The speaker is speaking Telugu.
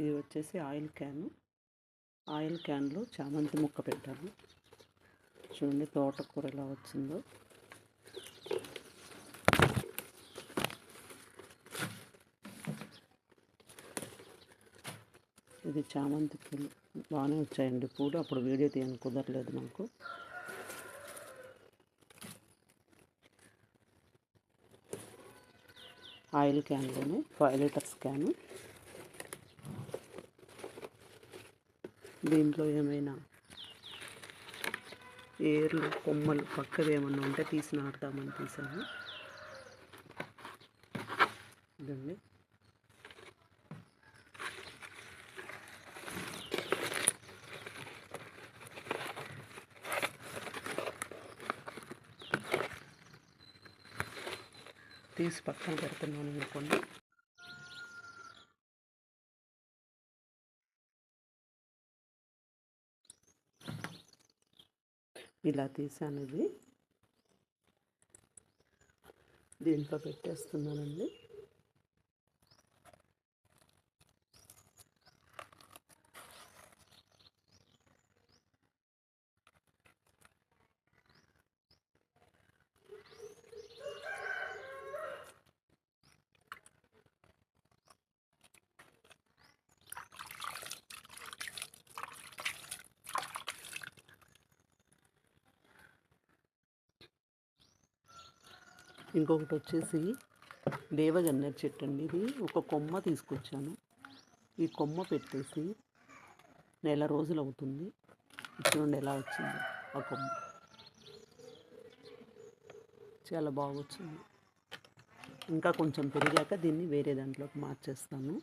ఇది వచ్చేసి ఆయిల్ క్యాన్. ఆయిల్ క్యాన్లో చామంతి ముక్క పెట్టాను చూడండి తోటకూర ఎలా వచ్చిందో. ఇది చామంతి పూలు. బాగానే వచ్చాయండి పూలు. అప్పుడు వీడియో తీయను కుదరలేదు నాకు. ఆయిల్ క్యాన్లోనే ఫైవ్ లీటర్స్ క్యాను. దీంట్లో ఏమైనా ఏర్లు కొమ్మలు పక్కవి ఏమన్నా ఉంటే తీసి నాటుదామని తీసాను. ఇదండి. తీసి పక్కన పెడుతున్నాను అనుకోండి. ఇలా తీసాను ఇది. దీంట్లో పెట్టేస్తున్నానండి. ఇంకొకటి వచ్చేసి దేవగన్నేరు చెట్టు అండి ఇది. ఒక కొమ్మ తీసుకొచ్చాను. ఈ కొమ్మ పెట్టేసి నెల రోజులు అవుతుంది చూడండి ఎలా వచ్చింది ఆ కొమ్మ. చాలా బాగా వచ్చింది ఇంకా కొంచెం పెరిగాక దీన్ని వేరే దాంట్లోకి మార్చేస్తాను.